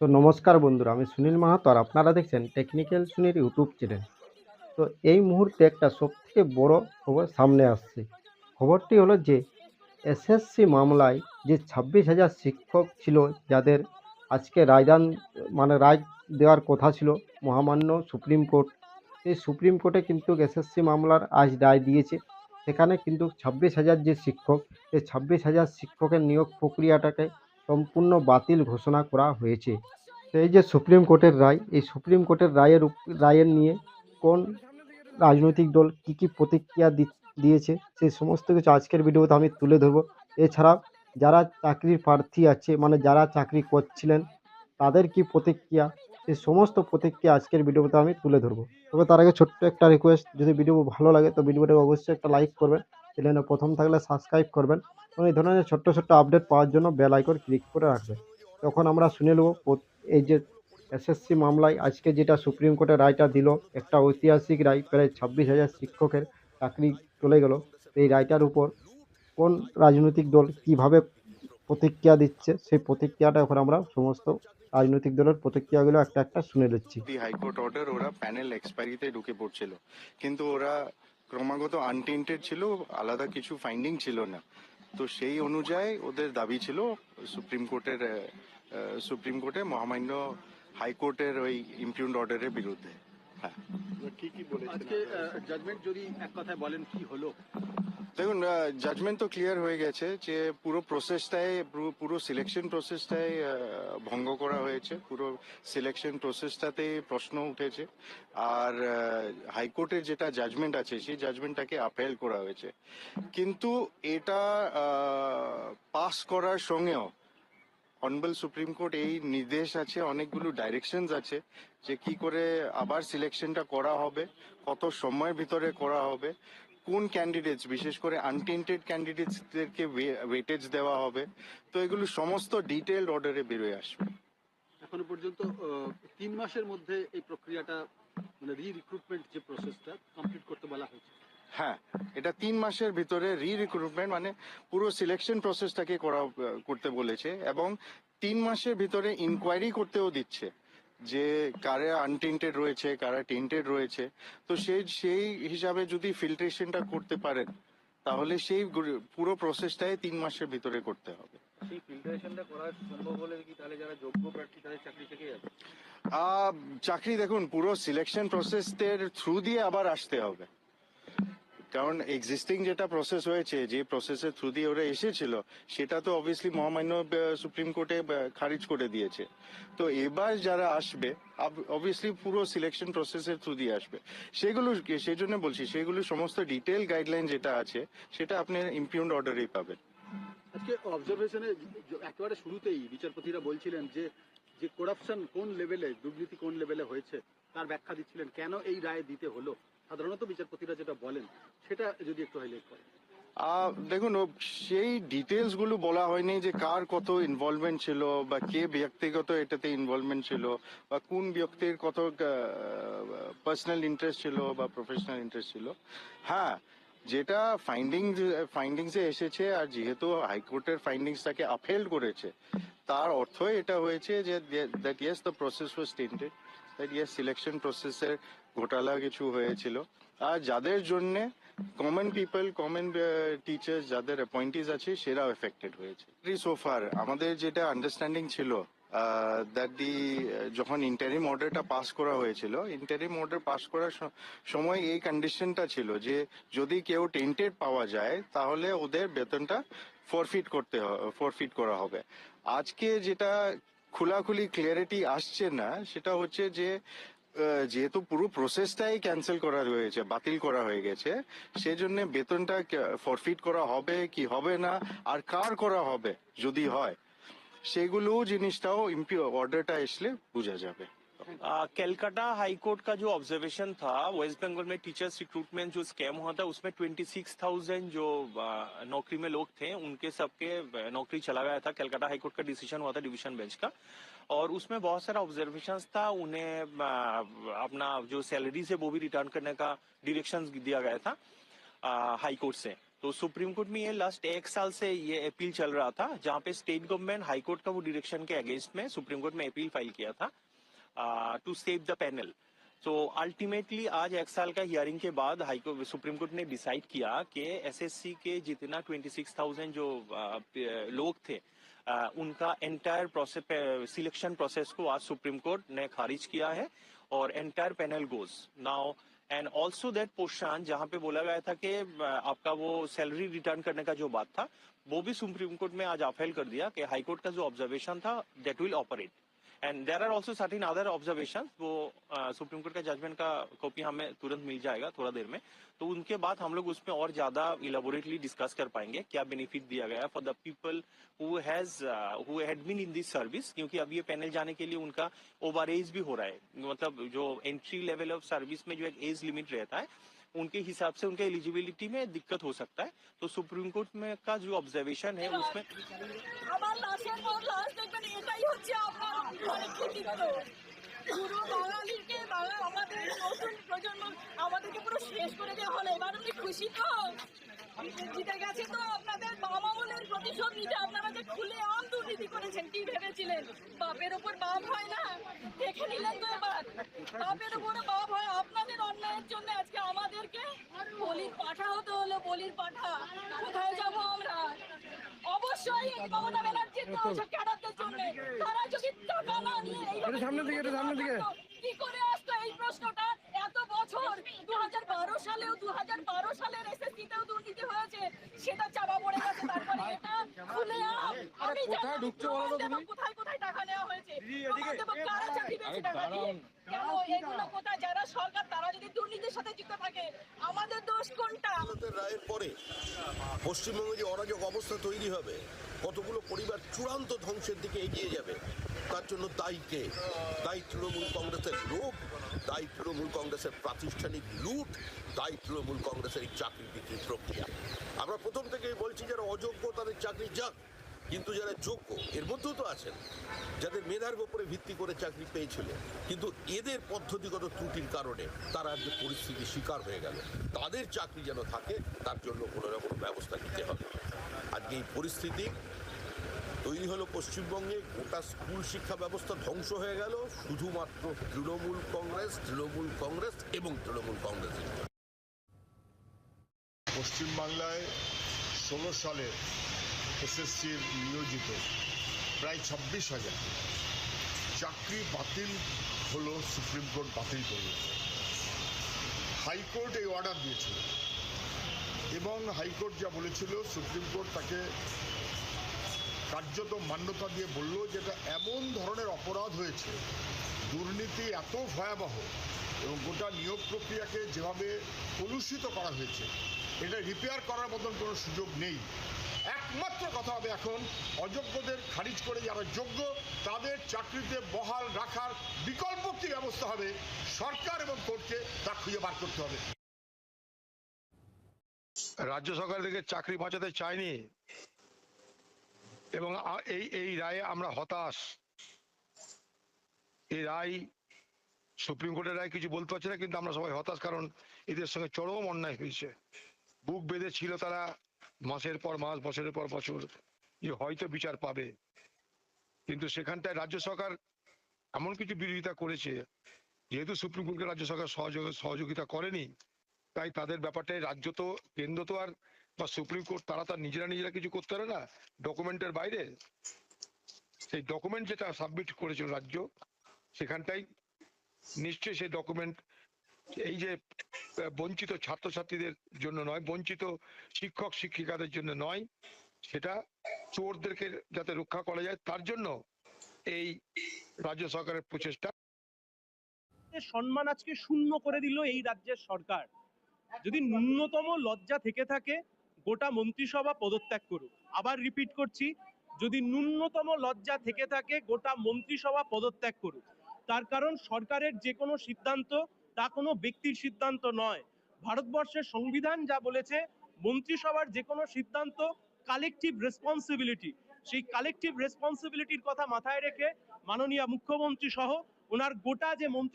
তো নমস্কার বন্ধুরা, আমি সুনীল মাহাতো আর আপনারা দেখছেন টেকনিক্যাল সুনীল ইউটিউব চ্যানেল। তো এই মুহূর্তে একটা সবথেকে বড় খবর সামনে আসছে। খবরটি হলো যে, এসএসসি মামলায় যে ছাব্বিশ হাজার শিক্ষক ছিল, যাদের আজকে রায়দান মানে রায় দেওয়ার কথা ছিল, মহামান্য সুপ্রিম কোর্ট এই সুপ্রিম কোর্টে কিন্তু এসএসসি মামলার আজ রায় দিয়েছে। সেখানে কিন্তু ছাব্বিশ হাজার যে শিক্ষক এই ছাব্বিশ হাজার শিক্ষকের নিয়োগ প্রক্রিয়াটাকে সম্পূর্ণ বাতিল ঘোষণা করা হয়েছে। তো এই যে সুপ্রিম কোর্টের রায়, এই সুপ্রিম কোর্টের রায়ের রায়ের নিয়ে কোন রাজনৈতিক দল কী কী প্রতিক্রিয়া দিয়েছে, সেই সমস্ত কিছু আজকের ভিডিওতে আমি তুলে ধরবো। এছাড়াও যারা চাকরির প্রার্থী আছে মানে যারা চাকরি করছিলেন, তাদের কি প্রতিক্রিয়া, সেই সমস্ত প্রতিক্রিয়া আজকের ভিডিওতে আমি তুলে ধরবো। তবে তার আগে ছোট্ট একটা রিকোয়েস্ট যদি ভিডিও ভালো লাগে, তো ভিডিওটা অবশ্যই একটা লাইক করবেন। চ্যানেলে প্রথম থাকলে সাবস্ক্রাইব করবেন এবং এই ধরনের ছোট্ট ছোট্ট আপডেট পাওয়ার জন্য বেল আইকন ক্লিক করে রাখবেন। তখন আমরা শুনে নেব এই যে এসএসসি মামলায় আজকে যেটা সুপ্রিম কোর্টের রায়টা দিল, একটা ঐতিহাসিক রায়, প্রায় ছাব্বিশ হাজার শিক্ষকের চাকরি চলে গেল। এই রায়টার উপর কোন রাজনৈতিক দল কীভাবে প্রতিক্রিয়া দিচ্ছে, সেই প্রতিক্রিয়াটা এখন আমরা সমস্ত রাজনৈতিক দলের প্রতিক্রিয়াগুলো একটা একটা শুনে নিচ্ছি। হাইকোর্ট অর্ডার ওরা প্যানেল এক্সপায়ারিতে ঢুকে পড়ছিল। কিন্তু ওরা ক্রমাগত আনটেন্টেড ছিল আলাদা কিছু ফাইন্ডিং ছিল না। তো সেই অনুযায়ী ওদের দাবি ছিল সুপ্রিম কোর্টের সুপ্রিম কোর্টে মহামান্য হাইকোর্টের ওই ইমপিউন্ড অর্ডারের বিরুদ্ধে। হ্যাঁ। কি বলেছেন? আজকে জাজমেন্ট যদি এক কথায় বলেন কি হলো? দেখুন জাজমেন্ট তো ক্লিয়ার হয়ে গেছে যে পুরো প্রসেসটাই পুরো- সিলেকশন প্রসেসটাই ভঙ্গ করা হয়েছে। পুরো সিলেকশন প্রসেসটাতে প্রশ্ন উঠেছে। আর হাইকোর্টের যেটা জাজমেন্ট আছে, সেই জাজমেন্টটাকে আপেল করা হয়েছে। কিন্তু এটা পাস করার সঙ্গেও অনবল সুপ্রিম কোর্ট এই নির্দেশ আছে, অনেকগুলো ডাইরেকশনস আছে যে কি করে আবার সিলেকশনটা করা হবে, কত সময়ের ভিতরে করা হবে। কোন ক্যান্ডিডেটস বিশেষ করে আনটেন্টেড ক্যান্ডিডেটসদেরকে ওয়েটেজ দেওয়া হবে তো এগুলো সমস্ত ডিটেলড অর্ডারে বেরোয় আসবে। এখনও পর্যন্ত তিন মাসের মধ্যে এই প্রক্রিয়াটা মানে রি রিক্রুটমেন্ট যে প্রসেসটা কমপ্লিট করতে বলা হয়েছে। হ্যাঁ এটা তিন মাসের ভিতরে রি রিক্রুটমেন্ট মানে পুরো সিলেকশন প্রসেসটাকে করা করতে বলেছে এবং তিন মাসের ভিতরে ইনকোয়ারি করতেও দিচ্ছে। যে কারা আনটেন্টেড রয়েছে কারা টেন্টেড রয়েছে তো সেই সেই হিসাবে যদি ফিল্ট্রেশনটা করতে পারেন তাহলে সেই পুরো প্রসেসটাই তিন মাসের ভিতরে করতে হবে। সেই ফিল্টারেশনটা করা সম্ভব হলে কি তাহলে যারা যোগ্য প্রার্থী তাদের চাকরি থেকে যাবে? চাকরি দেখুন পুরো সিলেকশন প্রসেসের থ্রু দিয়ে আবার আসতে হবে। কারণ এক্সিস্টিং যেটা প্রসেস হয়েছে, যে প্রসেসের থ্রু দিয়ে ওরা এসেছিল, সেটা তো অবভিয়াসলি মহামান্য সুপ্রিম কোর্টে খারিজ করে দিয়েছে। তো এবার যারা আসবে অবভিয়াসলি পুরো সিলেকশন প্রসেসের থ্রু দিয়ে আসবে। সেগুলো সেই জন্য বলছি, সেগুলো সমস্ত ডিটেল গাইডলাইন যেটা আছে, সেটা আপনি ইমপিউন্ড অর্ডারেই পাবেন। আজকে অবজারভেশনে একেবারে শুরুতেই বিচারপতিরা বলছিলেন যে যে করাপশন কোন লেভেলে দুর্নীতি কোন লেভেলে হয়েছে, তার ব্যাখ্যা দিচ্ছিলেন, কেন এই রায় দিতে হলো? সাধারণত বিচারপতিরা যেটা বলেন, সেটা যদি একটু হাইলাইট করেন। দেখুন সেই ডিটেলসগুলো বলা হয়নি যে কার কত ইনভলভমেন্ট ছিল বা কে ব্যক্তিগত এটাতে ইনভলভমেন্ট ছিল বা কোন ব্যক্তির কত পার্সোনাল ইন্টারেস্ট ছিল বা প্রফেশনাল ইন্টারেস্ট ছিল। হ্যাঁ যেটা ফাইন্ডিং ফাইন্ডিংসে এসেছে আর যেহেতু হাইকোর্টের ফাইন্ডিংসটাকে আপহেল্ড করেছে, তার অর্থ এটা হয়েছে যে that yes the process was tainted selection প্রসেসের ঘোটালা কিছু হয়েছিল। আর যাদের জন্যে কমন পিপল কমন টিচার্স যাদের অ্যাপয়েন্টিস আছে, সেরাও এফেক্টেড হয়েছে। সোফার আমাদের যেটা আন্ডারস্ট্যান্ডিং ছিল দ্যাট দি যখন ইন্টারিম অর্ডারটা পাস করা হয়েছিল ইন্টারিম অর্ডার পাস করার সময় এই কন্ডিশনটা ছিল যে, যদি কেউ টেন্টেড পাওয়া যায়, তাহলে ওদের বেতনটা ফরফিট করতে হবে ফরফিট করা হবে। আজকে যেটা খোলাখুলি ক্লিয়ারিটি আসছে না, সেটা হচ্ছে যে যেহেতু পুরো প্রসেসটাই ক্যান্সেল করা হয়েছে বাতিল করা হয়ে গেছে, সেজন্য বেতনটা ফরফিট করা হবে কি হবে না, আর কার করা হবে যদি হয়, সেগুলো জিনিসটাও অর্ডারটা আসলে বোঝা যাবে। कैलकाटा हाई कोर्ट का जो ऑब्जर्वेशन था वेस्ट बंगाल में टीचर्स रिक्रूटमेंट जो स्कैम हुआ था उसमें 26,000 जो नौकरी में लोग थे उनके सबके नौकरी चला गया था। कैलकाटा हाई कोर्ट का डिसीज़न हुआ था डिवीज़न बेंच का। और उसमें बहुत सारा ऑब्जर्वेशन था उन्हें अपना जो सैलरी है वो भी रिटर्न करने का डिरेक्शन दिया गया था हाई कोर्ट से। तो सुप्रीम कोर्ट में ये लास्ट एक साल से ये अपील चल रहा था जहाँ पे स्टेट गवर्नमेंट हाई कोर्ट का वो डिरेक्शन के अगेंस्ट में सुप्रीम कोर्ट में अपील फ़ाइल किया था। टू सेव द पैनल तो अल्टीमेटली आज एक साल का हियरिंग के बाद हाई सुप्रीम कोर्ट ने डिसाइड किया कि एसएससी के जितना 26,000 जो लोग थे उनका एंटायर प्रोसेस सिलेक्शन प्रोसेस को आज सुप्रीम कोर्ट ने खारिज किया है और entire panel goes now and also that portion जहाँ पे बोला गया था कि आपका वो सैलरी रिटर्न करने का जो बात था वो भी सुप्रीम कोर्ट में आज अफेल कर दिया कि हाईकोर्ट का जो ऑब्जर्वेशन था that will operate and there are also certain other observation वो सुप्रीम कोर्ट का जजमेंट का कॉपी हमें तुरंत मिल जाएगा थोड़ा देर में। तो उनके बाद हम लोग उसमें और ज़्यादा इलेबोरेटली डिस्कस कर पाएँगे क्या बेनिफिट दिया गया for the people who has who had been in this service क्योंकि अब ये पैनल जाने के लिए उनका ओवर एज भी हो रहा है। मतलब जो एंट्री लेवल ऑफ़ सर्विस में जो एक एज लिमिट रहता है उनके हिसाब से उनके एलिजिबिलिटी में दिक्कत हो सकता है तो सुप्रीम कोर्ट में का जो ऑब्जर्वेशन है उसमें আমার লাশের পর লাশ দেখবেন এটাই হচ্ছে আপনার ঘরের কৃতিত্ব পুরো বাঙালিকে বাঙাল আমাদের নতুন প্রজন্ম আমাদেরকে পুরো শেষ করে দেওয়া হলো এবার আপনি খুশি তো জিতে গেছে তো আপনাদের বাবা আমলের প্রতিশোধ নিতে আপনারা যে খুলে আম দুর্নীতি করেছেন কি ভেবেছিলেন? বাপের ওপর বাপ হয় না? দেখে নিলেন তো এবার। বাপের উপরে বাপ হয় আপনাদের অন্যায়ের জন্য আজকে আমাদেরকে বলির পাঠা হতে হলো বলির পাঠা। কোথায় যাব আমরা? অবশ্যই মমতা ব্যানার্জির ওইসব ক্যাডারদের জন্য। তারা যদি টাকা না নিয়ে এইভাবে কি করে আসতো এই প্রশ্নটা? বছর দু হাজার বারো সালেও দু হাজার বারো সালের এসএসসিতেও দুর্নীতি হয়েছে সেটা চাপা পড়ে গেছে। তারপরে এটা খুলে আম। আমি কোথায় কোথায় কোথায় টাকা নেওয়া হয়েছে। কারা চাকরি পেয়েছে টাকা দিয়ে? কেন এগুলো কোথায়? যারা সরকার তারা যদি দুর্নীতির সাথে যুক্ত থাকে আমাদের দোষ কোনটা? রায়ের পরে পশ্চিমবঙ্গে যে অরাজক অবস্থা তৈরি হবে কতগুলো পরিবার চূড়ান্ত ধ্বংসের দিকে এগিয়ে যাবে তার জন্য দায়ী কে? দায়ী তৃণমূল কংগ্রেসের লোভ দায়ী তৃণমূল কংগ্রেসের প্রাতিষ্ঠানিক লুট দায়ী তৃণমূল কংগ্রেসের এই চাকরি বিক্রির প্রক্রিয়া। আমরা প্রথম থেকেই বলছি যারা অযোগ্য তাদের চাকরি যাক, কিন্তু যারা যোগ্য, এর মধ্যেও তো আছেন, যাদের মেধার উপরে ভিত্তি করে চাকরি পেয়েছিলেন কিন্তু এদের পদ্ধতিগত ত্রুটির কারণে তারা আজকে পরিস্থিতির শিকার হয়ে গেল। তাদের চাকরি যেন থাকে, তার জন্য কোনো রকম ব্যবস্থা নিতে হবে। আজকে এই পরিস্থিতি তৈরি হলো পশ্চিমবঙ্গে গোটা স্কুল শিক্ষা ব্যবস্থা ধ্বংস হয়ে গেল, শুধুমাত্র তৃণমূল কংগ্রেস তৃণমূল কংগ্রেস এবং তৃণমূল কংগ্রেসের জন্য। পশ্চিমবাংলায় ষোলো সালে এসএসসির নিয়োজিত প্রায় ছাব্বিশ হাজার। চাকরি বাতিল হলো, সুপ্রিম কোর্ট বাতিল করল। হাইকোর্ট এই অর্ডার দিয়েছিল। এবং হাইকোর্ট যা বলেছিল, সুপ্রিম কোর্ট তাকে কার্যত মান্যতা দিয়ে বলল যেটা এমন ধরনের অপরাধ হয়েছে, দুর্নীতি এত ভয়াবহ এবং গোটা নিয়োগ প্রক্রিয়াকে যেভাবে কলুষিত করা হয়েছে, এটা রিপেয়ার করার মতন কোনো সুযোগ নেই। একমাত্র কথা হবে এখন, অযোগ্যদের খারিজ করে যারা যোগ্য, তাদের চাকরিতে বহাল রাখার বিকল্প কি ব্যবস্থা হবে, সরকার এবং কোর্টকে তা খুঁজে বার করতে হবে। রাজ্য সরকার থেকে চাকরি বাঁচাতে চায়নি এবং এই এই রায়ে আমরা হতাশ। এই রায়, সুপ্রিম কোর্টের রায় কিছু বলতে পারছে না, কিন্তু আমরা সবাই হতাশ কারণ এদের সঙ্গে চরম অন্যায় হয়েছে। বুক বেঁধে ছিল তারা মাসের পর মাস, বছরের পর বছর, যে হয়তো বিচার পাবে। কিন্তু সেখানটায় রাজ্য সরকার এমন কিছু বিরোধিতা করেছে, যেহেতু সুপ্রিম কোর্টকে রাজ্য সরকার সহযোগ, সহযোগিতা করেনি, তাই তাদের ব্যাপারটাই রাজ্য তো, কেন্দ্র তো আর বা সুপ্রিম কোর্ট তারা তার নিজেরা নিজেরা কিছু করতে পারে না ডকুমেন্টের বাইরে? সেই ডকুমেন্ট যেটা সাবমিট করেছিল রাজ্য, সেখানটাই নিশ্চয়ই সেই ডকুমেন্ট এই যে বঞ্চিত ছাত্রছাত্রীদের জন্য নয়, বঞ্চিত শিক্ষক শিক্ষিকাদের জন্য নয়, সেটা চোরদেরকে যাতে রক্ষা করা যায়, তার জন্য এই রাজ্য সরকারের প্রচেষ্টা। সম্মান আজকে শূন্য করে দিল এই রাজ্যের সরকার। যদি ন্যূনতম লজ্জা থেকে থাকে গোটা মন্ত্রিসভা পদত্যাগ করুক। আবার রিপিট করছি, যদি ন্যূনতম লজ্জা থেকে থাকে, গোটা মন্ত্রিসভা পদত্যাগ করুক। তার কারণ সরকারের যে কোনো সিদ্ধান্ত, তা কোনো ব্যক্তির সিদ্ধান্ত নয়। ভারতবর্ষের সংবিধান যা বলেছে, মন্ত্রিসভার যে কোনো সিদ্ধান্ত কালেকটিভ রেসপন্সিবিলিটি সেই কালেকটিভ রেসপন্সিবিলিটির কথা মাথায় রেখে মাননীয় মুখ্যমন্ত্রী সহ ওনার গোটা যে মন্ত্রী